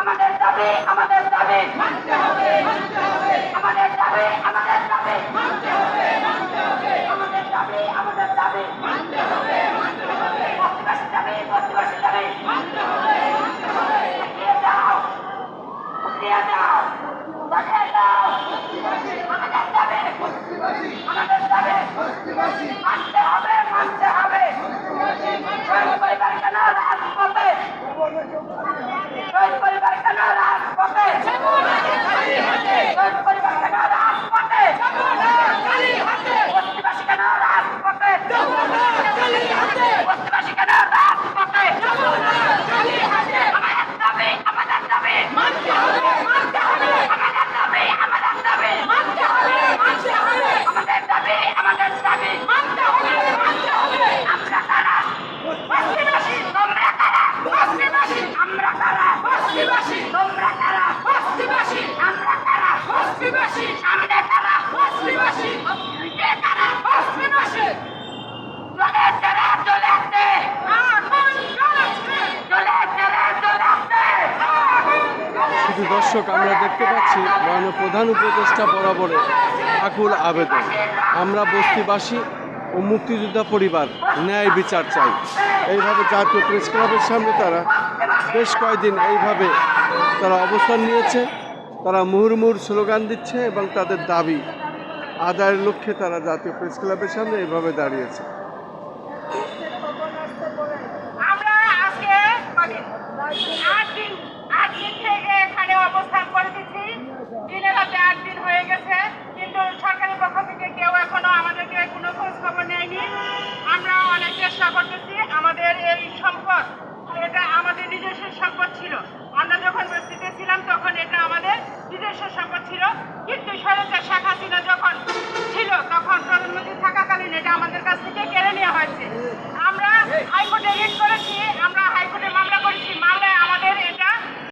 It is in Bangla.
আমাদের দাবি আমাদের বস্তিবাসী হবে মানতে হবে আমাদের দাবি আমাদের দাবি মানতে হবে। মানতে হবে আমাদের দাবি আমাদের দাবি, আমাদের হবে আমাদের হবে প্রতিবাসী দাবি। প্রতিবাসী দাবি মানতে দাবি বস্তিবাসী দাবি উঠিয়ে দাও উঠিয়ে দাও উঠিয়ে দাও আমাদের দাবি আমাদের দাবি মানতে হবে মানতে হবে শহীদ পরিবার কেন রাজপথে শহীদ পরিবার কেন রাজপথে শহীদ পরিবার কেন রাজপথে বস্তিবাসী কেন রাজপথে বস্তিবাসী কেন রাজপথে আমাদের দাবি আমাদের দাবি আমাদের দাবি আমাদের দাবি আমাদের দাবি আমাদের দাবি আমরা কারা বস্তিবাসী তোমরা কারা বস্তিবাসী আমরা কারা বস্তিবাসী তোমরা কারা বস্তিবাসী আমরা কারা বস্তিবাসী সামনে কারা বস্তিবাসী কে কারা বস্তিবাসী চলেছে রে চলেছে আগুন জ্বলেছে চলেছে রে চলেছে আগুন শুধু দর্শক, আমরা দেখতে পাচ্ছি মাননীয় প্রধান উপদেষ্টা বরাবরে আকুল আবেদন। আমরা বস্তিবাসী ও মুক্তিযোদ্ধা পরিবার ন্যায় বিচার চাই। এইভাবে জাতীয় প্রেস ক্লাবের সামনে তারা বেশ কয়েকদিন এইভাবে তারা অবস্থান নিয়েছে, তারা মুহুর্মুহুর স্লোগান দিচ্ছে এবং তাদের দাবি, আদায়ের লক্ষ্যে তারা জাতীয় প্রেস ক্লাবের সামনে এইভাবে দাঁড়িয়েছে। আমরা আজকে থেকে এখানে অবস্থান করে দিচ্ছি। দিনের রাতে আট দিন হয়ে গেছে, কিন্তু সরকারের পক্ষ থেকে কেউ এখনও আমাদেরকে কোনো খোঁজ খবর নেয়নি। আমরা অনেক চেষ্টা করতেছি, আমাদের এই সম্পদ, এটা আমাদের নিজস্ব সম্পদ ছিল। আমরা যখন বস্তিতে ছিলাম, তখন এটা আমাদের নিজস্ব সম্পদ ছিল। কিন্তু স্বরাচার শেখ হাসিনা যখন ছিল, তখন প্রধানমন্ত্রী থাকাকালীন এটা আমাদের কাছ থেকে কেড়ে নেওয়া হয়েছে।